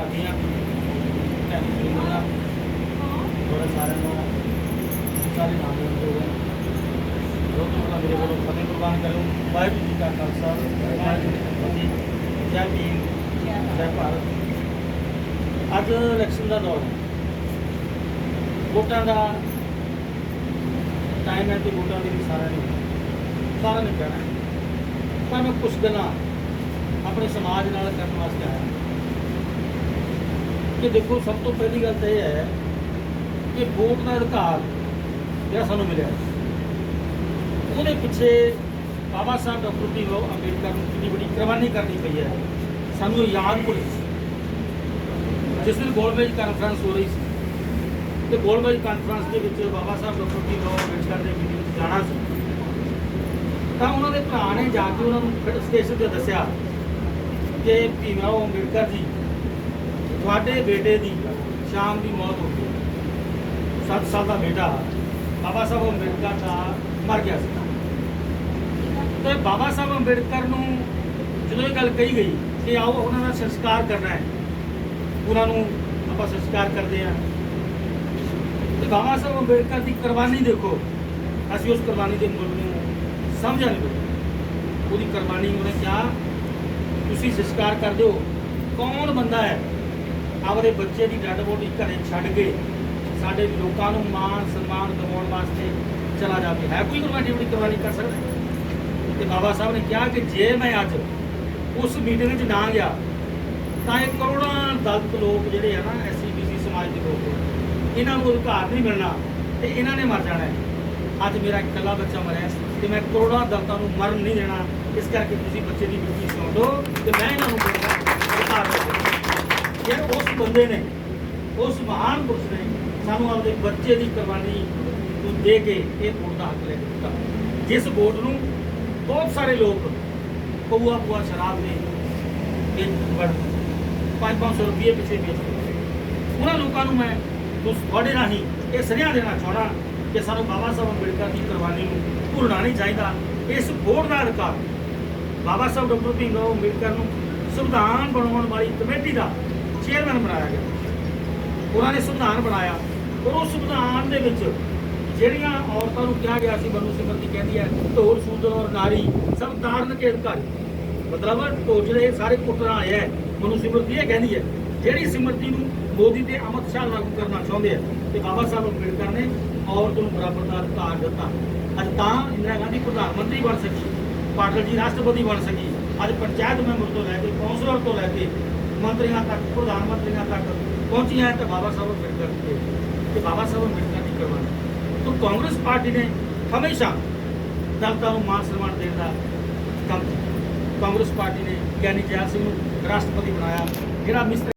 ਸਾਡੀਆਂ ਭੈਣ ਭੈਣਾਂ ਥੋੜਾ ਸਾਰਿਆਂ ਨੂੰ ਸਾਰੇ ਨਾਮ ਦੇ ਹੋ ਜੋ ਤੋਂ ਮੇਰੇ ਵੱਲੋਂ ਫਤਿਹ ਕੁਰਬਾਨ ਕਰੋ। ਵਾਹਿਗੁਰੂ ਜੀ ਕਾ ਖਾਲਸਾ, ਵਾਹਿਗੁਰੂ ਜੀ ਕੀ ਫਤਿਹ। ਜੈ ਭੀਮ, ਜੈ ਭਾਰਤ। ਅੱਜ ਇਲੈਕਸ਼ਨ ਦਾ ਦੌਰ ਹੈ। ਵੋਟਾਂ ਦਾ ਟਾਈਮ ਹੈ ਤੇ ਵੋਟਾਂ ਦੀ ਸਾਰਿਆਂ ਨੂੰ ਸਾਰਿਆਂ ਨੇ ਕਹਿਣਾ ਹੈ। ਪਰ ਮੈਂ ਕੁਝ ਗੱਲਾਂ ਆਪਣੇ ਸਮਾਜ ਨਾਲ ਕਰਨ ਵਾਸਤੇ ਆਇਆ ਕਿ ਦੇਖੋ ਸਭ ਤੋਂ ਪਹਿਲੀ ਗੱਲ ਤਾਂ ਇਹ ਹੈ ਕਿ ਵੋਟ ਦਾ ਅਧਿਕਾਰ ਜਿਹੜਾ ਸਾਨੂੰ ਮਿਲਿਆ ਉਹਦੇ ਪਿੱਛੇ ਬਾਬਾ ਸਾਹਿਬ ਡਾਕਟਰ ਭੀਮ ਅੰਬੇਡਕਰ ਨੂੰ ਕਿੰਨੀ ਵੱਡੀ ਕੁਰਬਾਨੀ ਕਰਨੀ ਪਈ ਹੈ। ਸਾਨੂੰ ਇਹ ਯਾਦ ਭੁੱਲ। ਜਿਸ ਦਿਨ ਗੋਲਮੇਜ ਕਾਨਫਰੰਸ ਹੋ ਰਹੀ ਸੀ, ਤੇ ਗੋਲਮੇਜ ਕਾਨਫਰੰਸ ਦੇ ਵਿੱਚ ਬਾਬਾ ਸਾਹਿਬ ਡਾਕਟਰ ਭੀਮ ਰਾਓ ਅੰਬੇਡਕਰ ਦੇ ਮੀਟਿੰਗ ਵਿੱਚ ਜਾਣਾ ਸੀ। ਤਾਂ ਉਹਨਾਂ ਦੇ ਭਰਾ ਨੇ ਜਾ ਕੇ ਉਹਨਾਂ ਨੂੰ ਫਿਰ ਸਟੇਸ਼ਨ ਤੇ ਦੱਸਿਆ ਕਿ ਭੀਮਰਾਓ ਅੰਬੇਡਕਰ ਜੀ ਸਾਡੇ ਬੇਟੇ ਦੀ ਸ਼ਾਮ ਦੀ ਮੌਤ ਹੋ ਗਈ। 7 ਸਾਲ ਦਾ ਬੇਟਾ, ਬਾਬਾ ਸਾਹਿਬ ਅੰਬੇਡਕਰ ਦਾ ਮਰ ਗਿਆ ਸੀ। ਤੇ ਬਾਬਾ ਸਾਹਿਬ ਅੰਬੇਡਕਰ ਨੂੰ ਜਦੋਂ ਇਹ ਗੱਲ ਕਹੀ ਗਈ ਕਿ ਆਓ ਉਹਨਾਂ ਦਾ ਸੰਸਕਾਰ ਕਰਨਾ ਹੈ, ਉਹਨਾਂ ਨੂੰ ਆਪਾਂ ਸੰਸਕਾਰ ਕਰਦੇ ਆ ਤੇ ਬਾਬਾ ਸਾਹਿਬ ਅੰਬੇਡਕਰ ਦੀ ਕੁਰਬਾਨੀ ਦੇਖੋ, ਅਸੀਂ ਉਸ ਕੁਰਬਾਨੀ ਦੇ ਮੁੱਲ ਨੂੰ ਸਮਝਿਆ ਨਹੀਂ। ਉਹਦੀ ਕੁਰਬਾਨੀ ਉਹਨੇ ਕਿਹਾ, ਤੁਸੀਂ ਸੰਸਕਾਰ ਕਰਦੇ ਹੋ। ਕੌਣ ਬੰਦਾ ਹੈ ਆਪਦੇ ਬੱਚੇ ਦੀ ਡੈਡ ਬੋਡੀ ਘਰੇ ਛੱਡ ਕੇ ਸਾਡੇ ਲੋਕਾਂ ਨੂੰ ਮਾਣ ਸਨਮਾਨ ਦਿਵਾਉਣ ਵਾਸਤੇ ਚਲਾ ਜਾਵੇ। ਹੈ ਕੋਈ ਕੁਰਬਾਨੀ ਆਪਣੀ ਕੁਰਬਾਨੀ ਕਰ ਸਕਦਾ ਤੇ ਬਾਬਾ ਸਾਹਿਬ ਨੇ ਕਿਹਾ ਕਿ ਜੇ ਮੈਂ ਅੱਜ ਉਸ ਮੀਟਿੰਗ 'ਚ ਨਾ ਗਿਆ, ਤਾਂ ਇਹ ਕਰੋੜਾਂ ਦਲਤ ਲੋਕ ਜਿਹੜੇ ਆ ਨਾ ਐਸਸੀ ਬੀਸੀ ਸਮਾਜ ਦੇ ਲੋਕ ਇਹਨਾਂ ਨੂੰ ਅਧਿਕਾਰ ਨਹੀਂ ਮਿਲਣਾ ਤੇ ਇਹਨਾਂ ਨੇ ਮਰ ਜਾਣਾ ਅੱਜ ਮੇਰਾ ਇਕੱਲਾ ਬੱਚਾ ਮਰਿਆ ਤੇ ਮੈਂ ਕਰੋੜਾਂ ਦਲਤਾਂ ਨੂੰ ਮਰਨ ਨਹੀਂ ਦੇਣਾ। ਇਸ ਕਰਕੇ ਤੁਸੀਂ ਬੱਚੇ ਦੀ ਡਿਊਟੀ ਸੁਣ ਦਿਓ ਤੇ ਮੈਂ ਇਹਨਾਂ ਨੂੰ ਬੋਲਦਾ ਦੇ ਉਸ ਬੰਦੇ ਨੇ, ਉਸ ਮਹਾਨ ਪੁਰਸ਼ ਨੇ, ਸਾਨੂੰ ਆਪਦੇ ਬੱਚੇ ਦੀ ਕੁਰਬਾਨੀ ਨੂੰ ਦੇ ਕੇ ਇਹ ਵੋਟ ਦਾ ਹੱਕ ਲੈ ਦਿੱਤਾ। ਜਿਸ ਵੋਟ ਨੂੰ ਬਹੁਤ ਸਾਰੇ ਲੋਕ ਪਊਆ ਪਊਆ ਸ਼ਰਾਬ ਦੇ ਵੇਚ ਵੜ 5-500 ਰੁਪਏ ਪਿੱਛੇ ਵੇਚਦੇ ਉਹਨਾਂ ਲੋਕਾਂ ਨੂੰ ਮੈਂ ਉਸ ਤੁਹਾਡੇ ਰਾਹੀਂ ਇਹ ਸੁਨੇਹਾ ਦੇਣਾ ਚਾਹਣਾ ਕਿ ਸਾਨੂੰ ਬਾਬਾ ਸਾਹਿਬ ਅੰਬੇਡਕਰ ਦੀ ਕੁਰਬਾਨੀ ਨੂੰ ਭੁੱਲਣਾ ਨਹੀਂ ਚਾਹੀਦਾ। ਇਸ ਵੋਟ ਦਾ ਅਧਿਕਾਰ ਬਾਬਾ ਸਾਹਿਬ ਡਾਕਟਰ ਭੀਮ ਰਾਓ ਅੰਬੇਡਕਰ ਨੂੰ ਸੰਵਿਧਾਨ ਬਣਾਉਣ ਵਾਲੀ ਕਮੇਟੀ ਦਾ ਚੇਅਰਮੈਨ ਬਣਾਇਆ ਗਿਆ। ਉਹਨਾਂ ਨੇ ਸੰਵਿਧਾਨ ਬਣਾਇਆ। ਔਰ ਉਸ ਸੰਵਿਧਾਨ ਦੇ ਵਿੱਚ ਜਿਹੜੀਆਂ ਔਰਤਾਂ ਨੂੰ ਕਿਹਾ ਗਿਆ ਸੀ ਮਨੂ ਸਿਮਰਤੀ ਕਹਿੰਦੀ ਹੈ, ਢੋਲ, ਸੂਦਰ ਔਰ ਨਾਰੀ, ਸਭ ਧਾਰਨ ਕੇ ਅਧਿਕਾਰੀ। ਮਤਲਬ ਢੋਲ ਜਿਹੜੇ ਸਾਰੇ ਕੁੱਟਣਾ ਆਇਆ ਹੈ। ਮਨੂ ਸਿਮਰਤੀ ਇਹ ਕਹਿੰਦੀ ਹੈ, ਜਿਹੜੀ ਸਿਮਰਤੀ ਨੂੰ ਮੋਦੀ ਤੇ ਅਮਿਤ ਸ਼ਾਹ ਲਾਗੂ ਕਰਨਾ ਚਾਹੁੰਦੇ ਆ, ਤੇ ਬਾਬਾ ਸਾਹਿਬ ਅੰਬੇਡਕਰ ਨੇ ਔਰਤ ਨੂੰ ਬਰਾਬਰ ਦਾ ਅਧਿਕਾਰ ਦਿੱਤਾ। ਅੱਜ ਤਾਂ ਇੰਦਰਾ ਗਾਂਧੀ ਪ੍ਰਧਾਨ ਮੰਤਰੀ ਬਣ ਸਕੀ, ਪਾਟਲ ਜੀ ਰਾਸ਼ਟਰਪਤੀ ਬਣ ਸਕੀ। ਅੱਜ ਪੰਚਾਇਤ ਮੈਂਬਰ ਤੋਂ ਲੈ ਕੇ ਕੌਂਸਲਰ ਤੋਂ ਲੈ ਕੇ ਮੰਤਰੀਆਂ ਤੱਕ, ਪ੍ਰਧਾਨ ਮੰਤਰੀਆਂ ਤੱਕ ਪਹੁੰਚੀਆਂ ਹੈ ਤਾਂ ਬਾਬਾ ਸਾਹਿਬ ਅੰਬੇਡਕਰ ਦੀ ਦੇਣ। ਤੇ ਬਾਬਾ ਸਾਹਿਬ ਅੰਬੇਡਕਰ ਦੀ ਕੁਰਬਾਨੀ ਤੋਂ ਕਾਂਗਰਸ ਪਾਰਟੀ ਨੇ ਹਮੇਸ਼ਾ ਦਲਿਤਾਂ ਨੂੰ ਮਾਨ ਸਨਮਾਨ ਦੇਣ ਦਾ ਕੰਮ ਕਾਂਗਰਸ ਪਾਰਟੀ ਨੇ ਗਿਆਨੀ ਜੈਲ ਸਿੰਘ ਨੂੰ ਰਾਸ਼ਟਰਪਤੀ ਬਣਾਇਆ, ਜਿਹੜਾ ਮਿਸਤਰੀ